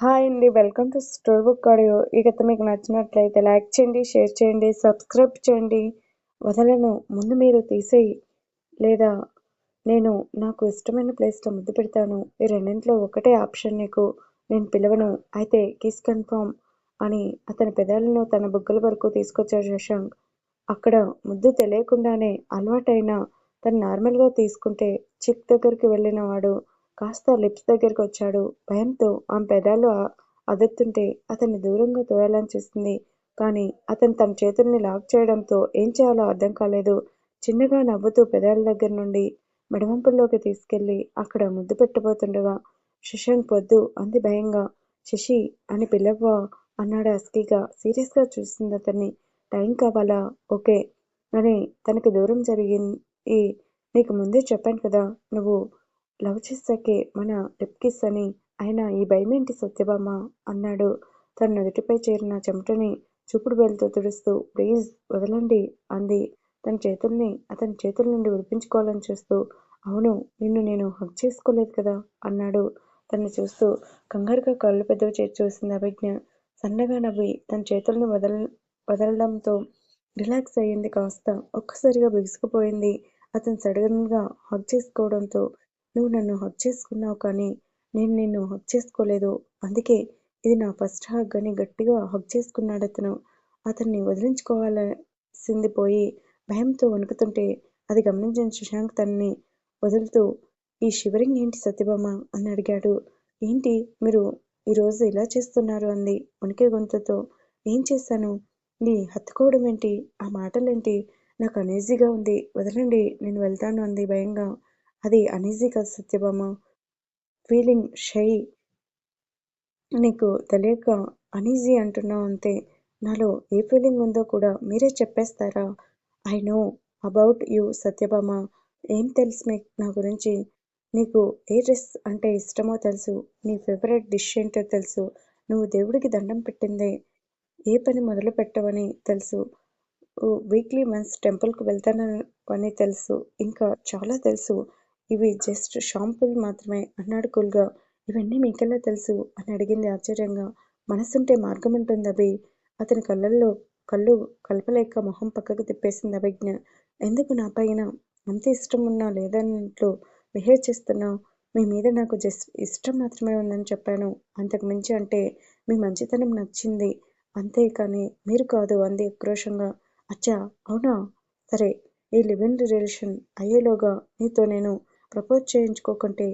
Hi అండి welcome to store book audio. ఈ కథ మీకు నచ్చినట్లయితే లైక్ చేయండి షేర్ చేయండి సబ్స్క్రైబ్ చేయండి. వదలను. ముందు మీరు తీసేయి. లేదా నేను నాకు ఇష్టమైన ప్లేస్లో ముద్దు పెడతాను. ఈ రెండింటిలో ఒకటే ఆప్షన్ నీకు. నేను పిలవను. అయితే కిస్ కన్ఫర్మ్ అని అతని పెదాలను తన బుగ్గల వరకు తీసుకొచ్చాడు శశాంక్. అక్కడ ముద్దు తెలియకుండానే అలవాటైన తను నార్మల్గా తీసుకుంటే చిక్ దగ్గరికి వెళ్ళిన వాడు కాస్త లిప్స్ దగ్గరికి వచ్చాడు భయంతో ఆమె పెదాలు అదురుతుంటే అతన్ని దూరంగా తోయాలని చూసింది. కానీ అతను తన చేతుల్ని లాక్ చేయడంతో ఏం చేయాలో అర్థం కాలేదు. చిన్నగా నవ్వుతూ పెదాల దగ్గర నుండి మెడవంపుల్లోకి తీసుకెళ్ళి అక్కడ ముద్దు పెట్టబోతుండగా శశాంక్ వద్దు అంది భయంగా. శశి అని పిలవ్వా అన్నాడు అస్కీగా. సీరియస్గా చూస్తుంది అతన్ని. టైం కావాలా? ఓకే అని తనకి దూరం జరిగింది. నీకు ముందే చెప్పాను కదా నువ్వు లవ్ చేశాకే మన లిప్కిస్ అని ఆయన ఈ భయమేంటి సత్యభామ? అన్నాడు. తన నుదుటిపై చేరిన చెమటని చూపుడు వేలుతో తుడుస్తూ ప్లీజ్ వదలండి అంది. తన చేతుల్ని అతని చేతుల నుండి విడిపించుకోవాలని చూస్తూ అవును నిన్ను నేను హక్ చేసుకోలేదు కదా అన్నాడు. తను చూస్తూ కంగారుగా కళ్ళు పెద్దవి చేసి చూసింది అభిజ్ఞ. సన్నగా నవ్వి తన చేతులను వదల వదలడంతో రిలాక్స్ అయ్యింది కాస్త. ఒక్కసారిగా బిగుసుకుపోయింది. అతను సడన్గా హక్ చేసుకోవడంతో నువ్వు నన్ను హక్ చేసుకున్నావు కానీ నేను నిన్ను హక్ చేసుకోలేదు. అందుకే ఇది నా ఫస్ట్ హగ్ అని గట్టిగా హగ్ చేసుకున్నాడు అతను. అతన్ని వదిలించుకోవాల్సింది పోయి భయంతో వణుకుతుంటే అది గమనించిన శశాంక్ తనని వదులుతూ ఈ షివరింగ్ ఏంటి సత్యభామ? అని అడిగాడు. ఏంటి? మీరు ఈరోజు ఇలా చేస్తున్నారు? అంది వణికే గొంతుతో. ఏం చేశాను? నీ హత్తుకోవడం ఏంటి? ఆ మాటలేంటి? నాకు అనేజీగా ఉంది. వదలండి నేను వెళ్తాను అంది భయంగా. అది అనీజీ కాదు సత్యభామ? ఫీలింగ్ షై నీకు తెలియక అనీజీ అంటున్నావు అంతే. నాలో ఏ ఫీలింగ్ ఉందో కూడా మీరే చెప్పేస్తారా? I know about you Satyabhama. ఏం తెలుసు మీకు నా గురించి? నీకు ఏ డ్రెస్ అంటే ఇష్టమో తెలుసు. నీ ఫేవరెట్ డిష్ ఏంటో తెలుసు. నువ్వు దేవుడికి దండం పెట్టిందే. ఏ పని మొదలు పెట్టవని తెలుసు. వీక్లీ వన్స్ టెంపుల్కి వెళ్తానని తెలుసు. ఇంకా చాలా తెలుసు. ఇవి జస్ట్ షాంపుల్ మాత్రమే అన్నాడు కూల్గా. ఇవన్నీ మీకెలా తెలుసు? అని అడిగింది ఆశ్చర్యంగా. మనసుంటే మార్గం ఉంటుంది అభి. అతని కళ్ళల్లో కళ్ళు కలపలేక మొహం పక్కకు తిప్పేసింది అభిజ్ఞ. ఎందుకు నా పైన? అంత ఇష్టం ఉన్నా లేదన్నట్లు బిహేవ్ చేస్తున్నావు. మీ మీద నాకు జస్ట్ ఇష్టం మాత్రమే ఉందని చెప్పాను. అంతకు మించి అంటే మీ మంచితనం నచ్చింది. అంతే కానీ మీరు కాదు అంది ఉక్రోషంగా. అచ్చా అవునా? సరే ఈ లివ్ ఇన్ రిలేషన్ అయ్యేలోగా నీతో నేను ప్రపోజ్ చేయించుకోకుంటే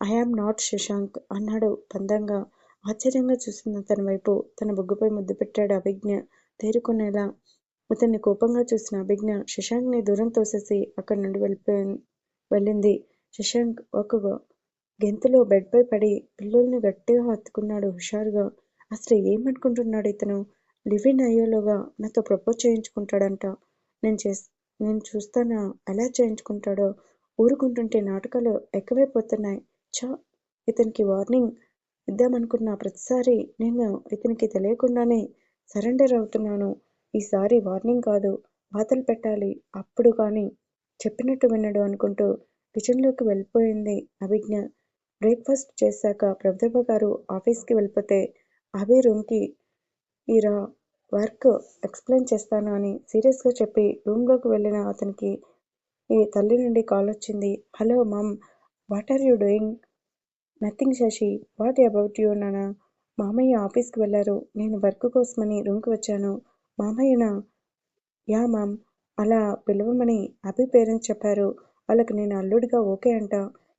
ఐఆమ్ నాట్ శశాంక్ అన్నాడు పందంగా. ఆశ్చర్యంగా చూస్తున్న తన వైపు తన బుగ్గపై ముద్దు పెట్టాడు అభిజ్ఞ. తేరుకునేలా అతన్ని కోపంగా చూసిన అభిజ్ఞ శశాంక్ని దూరం తోసేసి అక్కడి నుండి వెళ్ళిపోయి వెళ్ళింది. శశాంక్ ఒక గెంతులో బెడ్పై పడి పిల్లల్ని గట్టిగా హత్తుకున్నాడు హుషారుగా. అసలు ఏమనుకుంటున్నాడు ఇతను? లివిన్ అయ్యేలోగా నాతో ప్రపోజ్ చేయించుకుంటాడంట. నేను చేస్ నేను చూస్తానా? ఎలా చేయించుకుంటాడో ఊరుకుంటుంటే నాటకాలు ఎక్కువైపోతున్నాయి. చా ఇతనికి వార్నింగ్ ఇద్దామనుకున్న ప్రతిసారి నేను ఇతనికి తెలియకుండానే సరెండర్ అవుతున్నాను. ఈసారి వార్నింగ్ కాదు బాతలు పెట్టాలి. అప్పుడు కానీ చెప్పినట్టు వినడు అనుకుంటూ కిచెన్లోకి వెళ్ళిపోయింది అభిజ్ఞ. బ్రేక్ఫాస్ట్ చేశాక ప్రభుదేవ గారు ఆఫీస్కి వెళ్ళిపోతే అభి రూమ్కి ఈరా వర్క్ ఎక్స్ప్లెయిన్ చేస్తాను అని సీరియస్గా చెప్పి రూమ్లోకి వెళ్ళిన అతనికి ఈ తల్లి నుండి కాల్ వచ్చింది. Hello mum what are you doing nothing Shashi. What about you నానా? మామయ్య ఆఫీస్కి వెళ్ళారు. నేను వర్క్ కోసమని రూమ్కి వచ్చాను. మామయ్యనా? Yeah mom. అలా పిలవమని అభి పేరెంట్స్ చెప్పారు. వాళ్ళకి నేను అల్లుడిగా ఓకే అంట.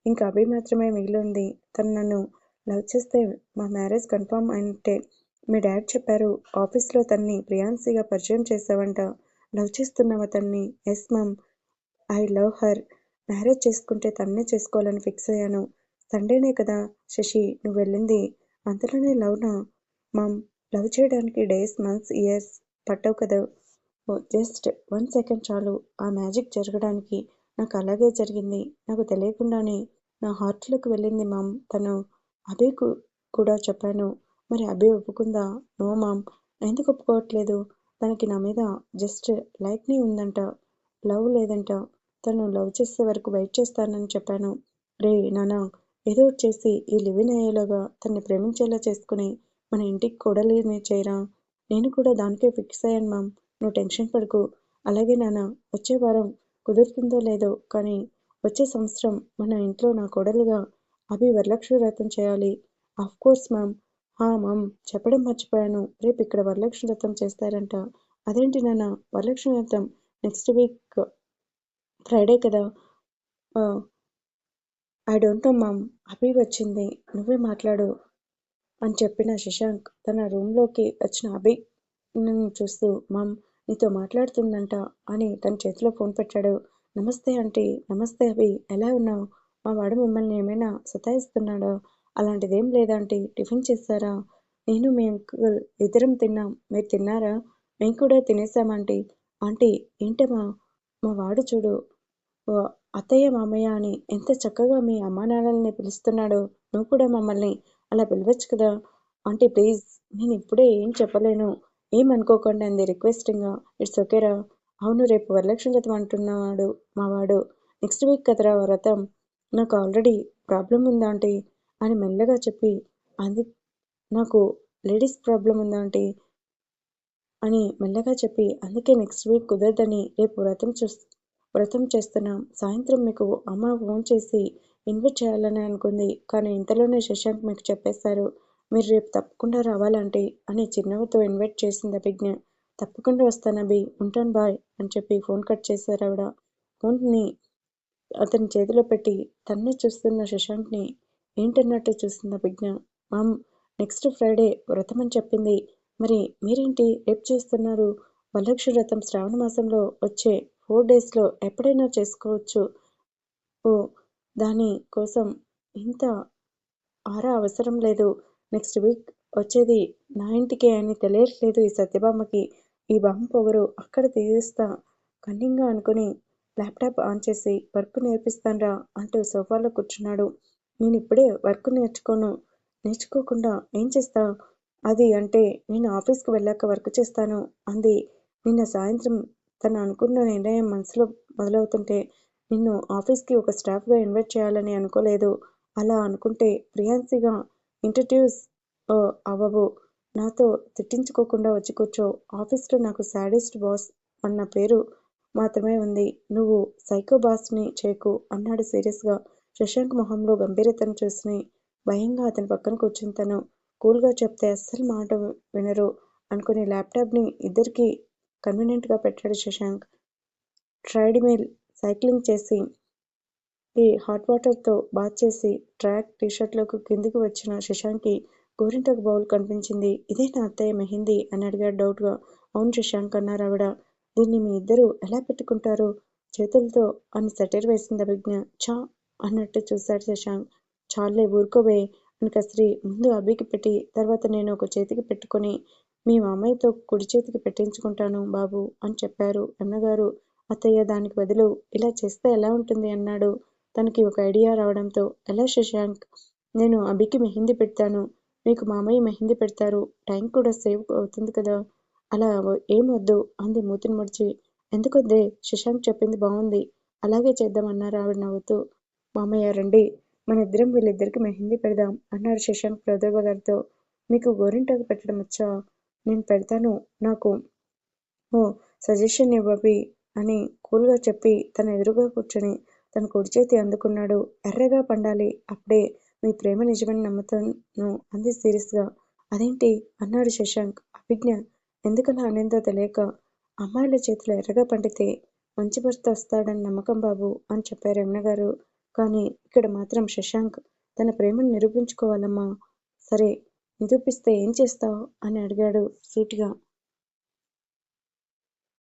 ఇంకా అభి మాత్రమే మిగిలింది. తను నన్ను లవ్ చేస్తే మా మ్యారేజ్ కన్ఫర్మ్ అంటే మీ డాడ్ చెప్పారు. ఆఫీస్లో తన్ని ప్రియాన్సీగా పరిచయం చేసావంట లవ్ చేస్తున్నావా తన్ని? Yes mom. I love her marriage చేసుకుంటే తన్నే చేసుకోవాలని ఫిక్స్ అయ్యాను. సండేనే కదా శశి నువ్వు వెళ్ళింది. అంతలోనే లవ్నా? మామ్ లవ్ చేయడానికి డేస్ మంత్స్ ఇయర్స్ పట్టవు కదా. జస్ట్ వన్ సెకండ్ చాలు. ఆ మ్యాజిక్ జరగడానికి నాకు అలాగే జరిగింది. నాకు తెలియకుండానే నా హార్ట్లోకి వెళ్ళింది మామ్. తను అభికు కూడా చెప్పాను. మరి అభి ఒప్పుకుందా? No mom. ఎందుకు ఒప్పుకోవట్లేదు? తనకి నా మీద జస్ట్ లైక్ని ఉందంట. లవ్ లేదంట. తను లవ్ చేసే వరకు వెయిట్ చేస్తానని చెప్పాను. రే నానా ఏదో చేసి ఈ లివిన్ అయ్యేలోగా తన్ని ప్రేమించేలా చేసుకుని మన ఇంటికి కోడలిని చేయరా? నేను కూడా దానికే ఫిక్స్ అయ్యాను మామ్. నువ్వు టెన్షన్ పడకు. అలాగే నాన్న వచ్చే వారం కుదురుతుందో లేదో కానీ వచ్చే సంవత్సరం మన ఇంట్లో నా కోడలిగా అభి వరలక్ష్మి వ్రతం చేయాలి. అఫ్ కోర్స్ మ్యామ్ హా మ్యామ్ చెప్పడం మర్చిపోయాను. రేపు ఇక్కడ వరలక్ష్మి వ్రతం చేస్తారంట. అదేంటి నాన్న Varalakshmi Vratam next week Friday కదా. I don't know mom Abhi వచ్చింది. నువ్వే మాట్లాడు అని చెప్పిన శశాంక్ తన రూమ్లోకి వచ్చిన అభి చూస్తూ మామ్ నీతో మాట్లాడుతుందంట అని తన చేతిలో ఫోన్ పెట్టాడు. నమస్తే ఆంటీ నమస్తే అభి. ఎలా ఉన్నావు? మా వాడు మిమ్మల్ని ఏమైనా సతాయిస్తున్నాడా? అలాంటిదేం లేదాంటీ టిఫిన్ చేస్తారా నేను మీ అంకుల్ ఇద్దరం తిన్నాం. మీరు తిన్నారా? మేము కూడా తినేసామంటీ ఆంటీ ఏంటమ్మా? మా వాడు చూడు అత్తయ్య మామయ్య అని ఎంత చక్కగా మీ అమ్మానాన్నల్ని పిలుస్తున్నాడో నువ్వు కూడా మమ్మల్ని అలా పిలవచ్చు కదా. ఆంటీ ప్లీజ్ నేను ఇప్పుడే ఏం చెప్పలేను. ఏమనుకోకండి అంది రిక్వెస్టింగ్గా ఇట్స్ ఓకేరా అవును రేపు వరలక్ష్మి వ్రతం అంటున్నాడు మావాడు నెక్స్ట్ వీక్ కదరా వ్రతం. నాకు ఆల్రెడీ ప్రాబ్లం ఉందా ఆంటీ అని మెల్లగా చెప్పి అది నాకు లేడీస్ ప్రాబ్లం ఉందా ఆంటీ అని మెల్లగా చెప్పి అందుకే నెక్స్ట్ వీక్ కుదరదని రేపు వ్రతం చూ వ్రతం చేస్తున్నాం. సాయంత్రం మీకు అమ్మ ఫోన్ చేసి ఇన్వైట్ చేయాలని అనుకుంది. కానీ ఇంతలోనే శశాంక్ మీకు చెప్పేశారు. మీరు రేపు తప్పకుండా రావాలంటే అని చిరునవ్వుతో ఇన్వైట్ చేసింది అభిజ్ఞ. తప్పకుండా వస్తాను అభి. ఉంటాను బాయ్ అని చెప్పి ఫోన్ కట్ చేశారు ఆవిడ. ఫోన్ని అతని చేతిలో పెట్టి తన్నే చూస్తున్న శశాంక్ని ఏంటన్నట్టు చూస్తుంది అభిజ్ఞ. మామ్ నెక్స్ట్ ఫ్రైడే వ్రతం అని చెప్పింది. మరి మీరేంటి? రేపు చేస్తున్నారు. వరలక్ష్మి వ్రతం శ్రావణ మాసంలో వచ్చే ఫోర్ డేస్లో ఎప్పుడైనా చేసుకోవచ్చు. ఓ దాని కోసం ఇంత ఆరా అవసరం లేదు. నెక్స్ట్ వీక్ వచ్చేది నా ఇంటికే అని తెలియట్లేదు ఈ సత్యభామకి. ఈ బామ్మ పొగరు అక్కడ తీరుస్తా కన్నింగా అనుకుని ల్యాప్టాప్ ఆన్ చేసి వర్క్ నేర్పిస్తానరా అంటూ సోఫాలో కూర్చున్నాడు. నేను ఇప్పుడే వర్క్ నేర్చుకోను. నేర్చుకోకుండా ఏం చేస్తా? అది అంటే నేను ఆఫీస్కి వెళ్ళాక వర్క్ చేస్తాను అంది. నిన్న సాయంత్రం తను అనుకున్న నిర్ణయం మనసులో మొదలవుతుంటే నిన్ను ఆఫీస్కి ఒక స్టాఫ్గా ఇన్వైట్ చేయాలని అనుకోలేదు. అలా అనుకుంటే ప్రియాన్సీగా ఇంట్రడ్యూస్ అవ్వవు. నాతో తిట్టించుకోకుండా వచ్చి కూర్చో. ఆఫీస్లో నాకు శాడిస్ట్ బాస్ అన్న పేరు మాత్రమే ఉంది. నువ్వు సైకో బాస్ని చేకు అన్నాడు సీరియస్గా. శశాంక్ మొహంలో గంభీరతను చూసి భయంగా అతని పక్కన కూర్చుని తను కూల్గా చెప్తే అస్సలు మాట వినరు అనుకుని ల్యాప్టాప్ని ఇద్దరికి కన్వీనియంట్గా పెట్టాడు శశాంక్. ట్రైడ్ మిల్ సైక్లింగ్ చేసి ఈ హాట్ వాటర్తో బాత్ చేసి ట్రాక్ టీషర్ట్లోకి కిందికి వచ్చిన శశాంక్కి గోరింటకు బౌల్ కనిపించింది. ఇదే నా అత్తయ్య మెహిందీ అని అడిగాడు డౌట్గా. అవును శశాంక్ అన్నారు ఆవిడ. దీన్ని మీ ఇద్దరు ఎలా పెట్టుకుంటారు? చేతులతో అని సెటర్ వేసింది అభిజ్ఞ. చా అన్నట్టు చూశాడు శశాంక్. చాలే ఊరుకోవే అని కసిరి ముందు అభికి పెట్టి తర్వాత నేను ఒక చేతికి పెట్టుకొని మీ మామయ్యతో కుడి చేతికి పెట్టించుకుంటాను బాబు అని చెప్పారు అన్నగారు. అత్తయ్య దానికి బదులు ఇలా చేస్తే ఎలా ఉంటుంది అన్నాడు. తనకి ఒక ఐడియా రావడంతో ఎలా శశాంక్? నేను అభికి మెహిందీ పెడతాను. మీకు మామయ్య మెహిందీ పెడతారు. టైం కూడా సేవ్ అవుతుంది కదా. అలా ఏం వద్దు అంది మూతిని ముడిచి. ఎందుకొద్దే? శశాంక్ చెప్పింది బాగుంది అలాగే చేద్దామన్నారు ఆవిడ నవ్వుతూ. మామయ్య రండి. మన ఇద్దరం వీళ్ళిద్దరికి మెహిందీ పెడదాం అన్నారు శశాంక్ ప్రదోభ గారితో మీకు గోరింటాకు పెట్టడం వచ్చా? నేను పెడతాను. నాకు ఓ సజెషన్ ఇవ్వబి అని కూల్గా చెప్పి తన ఎదురుగా కూర్చొని తన కుడి చేతి అందుకున్నాడు. ఎర్రగా పండాలి. అప్పుడే మీ ప్రేమ నిజమని నమ్ముతాను అంది సీరియస్గా. అదేంటి? అన్నాడు శశాంక్. అభిజ్ఞ ఎందుకలా అనేందో తెలియక అమ్మాయిల చేతిలో ఎర్రగా పండితే మంచి భర్త వస్తాడని నమ్మకం బాబు అని చెప్పారు రమణ గారు. కానీ ఇక్కడ మాత్రం శశాంక్ తన ప్రేమను నిరూపించుకోవాలమ్మా. సరే నిరూపిస్తే ఏం చేస్తావు? అని అడిగాడు సూటిగా.